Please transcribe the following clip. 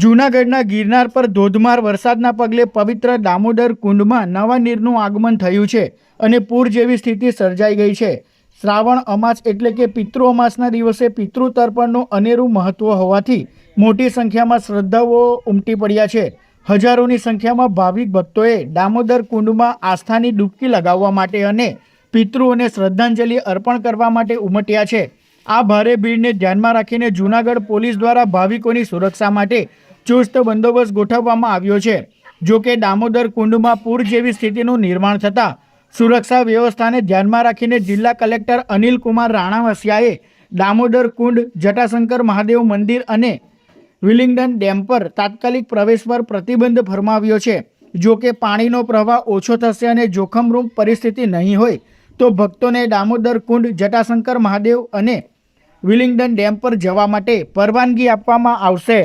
જૂનાગઢના ગિરનાર પર ધોધમાર વરસાદના પગલે પવિત્ર દામોદર કુંડમાં નવા નીરનું આગમન થયું છે અને પૂર જેવી સ્થિતિ સર્જાઈ ગઈ છે. શ્રાવણ અમાસ એટલે કે પિતૃ અમાસના દિવસે પિતૃ તર્પણનું અનેરું મહત્વ હોવાથી મોટી સંખ્યામાં શ્રદ્ધાઓ ઉમટી પડ્યા છે. હજારોની સંખ્યામાં ભાવિક ભક્તોએ દામોદર કુંડમાં આસ્થાની ડૂબકી લગાવવા માટે અને પિતૃઓને શ્રદ્ધાંજલિ અર્પણ કરવા માટે ઉમટ્યા છે. આ ભારે ભીડને ધ્યાનમાં રાખીને જૂનાગઢ પોલીસ દ્વારા ભાવિકોની સુરક્ષા માટે ચુસ્ત બંદોબસ્ત ગોઠવવામાં આવ્યો છે. જો કે દામોદર કુંડમાં પૂર જેવી સ્થિતિનું નિર્માણ થતાં સુરક્ષા વ્યવસ્થાને ધ્યાનમાં રાખીને જિલ્લા કલેક્ટર અનિલ કુમાર રાણાવસિયાએ દામોદર કુંડ, જટાશંકર મહાદેવ મંદિર અને વિલિંગડન ડેમ પર તાત્કાલિક પ્રવેશ પર પ્રતિબંધ ફરમાવ્યો છે. જો કે પાણીનો પ્રવાહ ઓછો થશે અને જોખમરૂપ પરિસ્થિતિ નહીં હોય, તો ભક્તોને દામોદર કુંડ, જટાશંકર મહાદેવ અને વિલિંગડન ડેમ પર જવા માટે પરવાનગી આપવામાં આવશે.